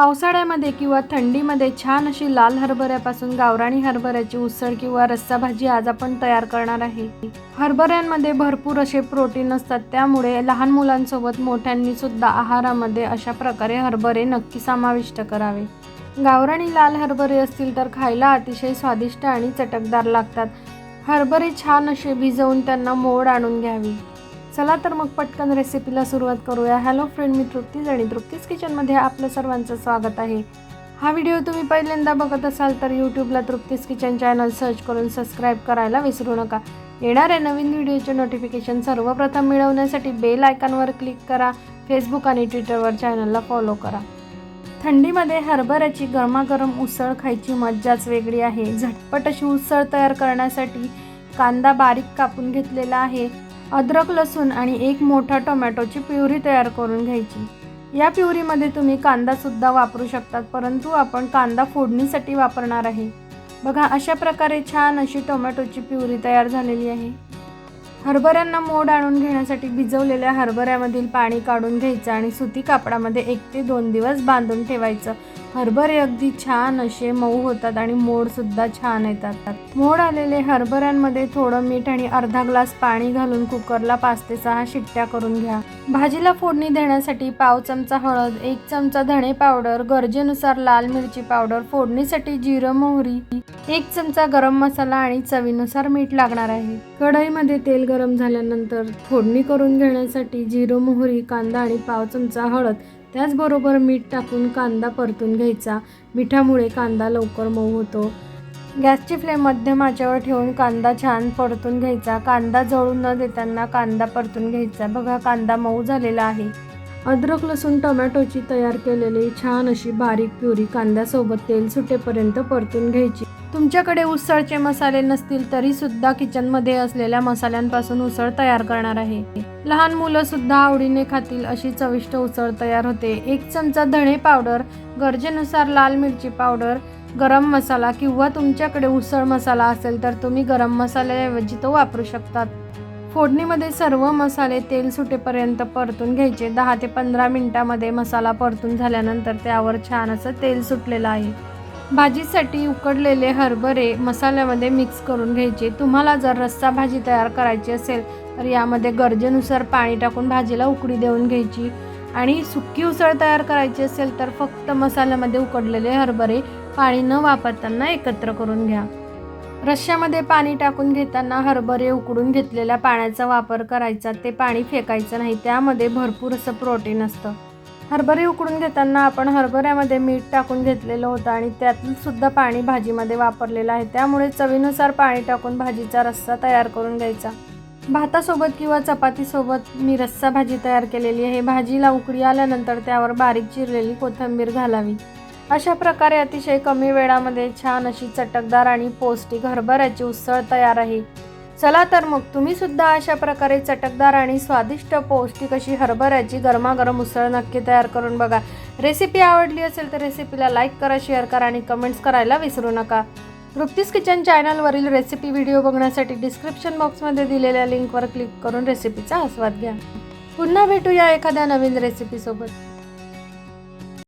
पावसाळ्यामध्ये किंवा थंडीमध्ये छान अशी लाल हरभऱ्यापासून गावराणी हरभऱ्याची उसळ किंवा रस्सा भाजी आज आपण तयार करणार आहे. हरभऱ्यांमध्ये भरपूर असे प्रोटीन असतात त्यामुळे लहान मुलांसोबत मोठ्यांनी सुद्धा आहारामध्ये अशा प्रकारे हरभरे नक्की समाविष्ट करावे. गावराणी लाल हरभरे असतील तर खायला अतिशय स्वादिष्ट आणि चटकदार लागतात. हरभरे छान असे भिजवून त्यांना मोड आणून घ्यावी. चला तर मग पटकन रेसिपीला सुरुवात करूया. हॅलो फ्रेंड मी तृप्तीज आणि तृप्तीज किचनमध्ये आपलं सर्वांचं स्वागत आहे. हा व्हिडिओ तुम्ही पहिल्यांदा बघत असाल तर यूट्यूबला तृप्तीज किचन चॅनल सर्च करून सबस्क्राईब करायला विसरू नका. येणाऱ्या नवीन व्हिडिओचे नोटिफिकेशन सर्वप्रथम मिळवण्यासाठी बेल आयकॉनवर क्लिक करा. फेसबुक आणि ट्विटरवर चॅनलला फॉलो करा. थंडीमध्ये हरभऱ्याची गरमागरम उसळ खायची मज्जाच वेगळी आहे. झटपट अशी उसळ तयार करण्यासाठी कांदा बारीक कापून घेतलेला आहे. अद्रक लसूण आणि एक मोठा टोमॅटोची प्युरी तयार करून घ्यायची. या प्युरीमध्ये तुम्ही कांदासुद्धा वापरू शकतात परंतु आपण कांदा फोडणीसाठी वापरणार आहे. बघा अशा प्रकारे छान अशी टोमॅटोची प्युरी तयार झालेली आहे. हरभऱ्यांना मोड आणून घेण्यासाठी भिजवलेल्या हरभऱ्यामधील पाणी काढून घ्यायचं आणि सुती कापडामध्ये एक ते दोन दिवस बांधून ठेवायचं. हरभरे अगदी छान असे मऊ होतात आणि मोडसुद्धा छान येतात. मोड आलेले हरभऱ्यांमध्ये थोडं मीठ आणि अर्धा ग्लास पाणी घालून कुकरला पाच ते सहा शिट्ट्या करून घ्या. भाजीला फोडणी देण्यासाठी पाव चमचा हळद एक चमचा धणे पावडर गरजेनुसार लाल मिरची पावडर फोडणीसाठी जिरं मोहरी एक चमचा गरम मसाला आणि चवीनुसार मीठ लागणार आहे. कढईमध्ये तेल गरम झाल्यानंतर फोडणी करून घेण्यासाठी जिरं मोहरी कांदा आणि पाव चमचा हळद त्याचबरोबर मीठ टाकून कांदा परतून घ्यायचा. मिठामुळे कांदा लवकर मऊ होतो. गॅसची फ्लेम मध्यम आचेवर ठेवून कांदा छान परतून घ्यायचा. कांदा जळून न देताना कांदा परतून घ्यायचा. बघा कांदा मऊ झालेला आहे. अद्रक लसूण टोमॅटोची तयार केलेली छान अशी बारीक प्युरी कांद्यासोबत तेल सुटेपर्यंत परतून घ्यायची. तुमच्याकडे उसळचे मसाले नसतील तरी सुद्धा किचनमध्ये असलेल्या मसाल्यांपासून उसळ तयार करणार आहे. लहान मुलं सुद्धा आवडीने खातील अशी चविष्ट उसळ तयार होते. एक चमचा धणे पावडर गरजेनुसार लाल मिरची पावडर गरम मसाला किंवा तुमच्याकडे उसळ मसाला असेल तर तुम्ही गरम मसाल्याऐवजी तो वापरू शकतात. फोडणीमध्ये सर्व मसाले तेल सुटेपर्यंत परतून घ्यायचे. दहा ते पंधरा मिनिटामध्ये मसाला परतून झाल्यानंतर त्यावर छान असं तेल सुटलेलं आहे. भाजीसाठी उकडलेले हरभरे मसाल्यामध्ये मिक्स करून घ्यायचे. तुम्हाला जर रस्सा भाजी तयार करायची असेल तर यामध्ये गरजेनुसार पाणी टाकून भाजीला उकडी देऊन घ्यायची. आणि सुकी उसळ तयार करायची असेल तर फक्त मसाल्यामध्ये उकडलेले हरभरे पाणी न वापरताना एकत्र करून घ्या. रश्श्यामध्ये पाणी टाकून घेताना हरभरे उकडून घेतलेल्या पाण्याचा वापर करायचा. ते पाणी फेकायचं नाही. त्यामध्ये भरपूर असं प्रोटीन असतं. हरभरे उकडून घेताना आपण हरभऱ्यामध्ये मीठ टाकून घेतलेलं होतं आणि त्यातसुद्धा पाणी भाजीमध्ये वापरलेलं आहे. त्यामुळे चवीनुसार पाणी टाकून भाजीचा रस्सा तयार करून घ्यायचा. भातासोबत किंवा चपातीसोबत मी रस्सा भाजी तयार केलेली आहे. भाजीला उकडी आल्यानंतर त्यावर बारीक चिरलेली कोथिंबीर घालावी. अशा प्रकारे अतिशय कमी वेळामध्ये छान अशी चटकदार आणि पौष्टिक हरभऱ्याची उसळ तयार आहे. चला तर मग तुम्ही सुद्धा अशा प्रकारे चटकदार आणि स्वादिष्ट पौष्टिक अशी हरभऱ्याची गरमागरम उसळ नक्की तयार करून बघा. रेसिपी आवडली असेल तर रेसिपीला लाईक करा शेअर करा आणि कमेंट्स करायला विसरू नका. तृप्तीस किचन चॅनलवरील रेसिपी व्हिडिओ बघण्यासाठी डिस्क्रिप्शन बॉक्समध्ये दिलेल्या लिंकवर क्लिक करून रेसिपीचा आस्वाद घ्या. पुन्हा भेटूया एखाद्या नवीन रेसिपीसोबत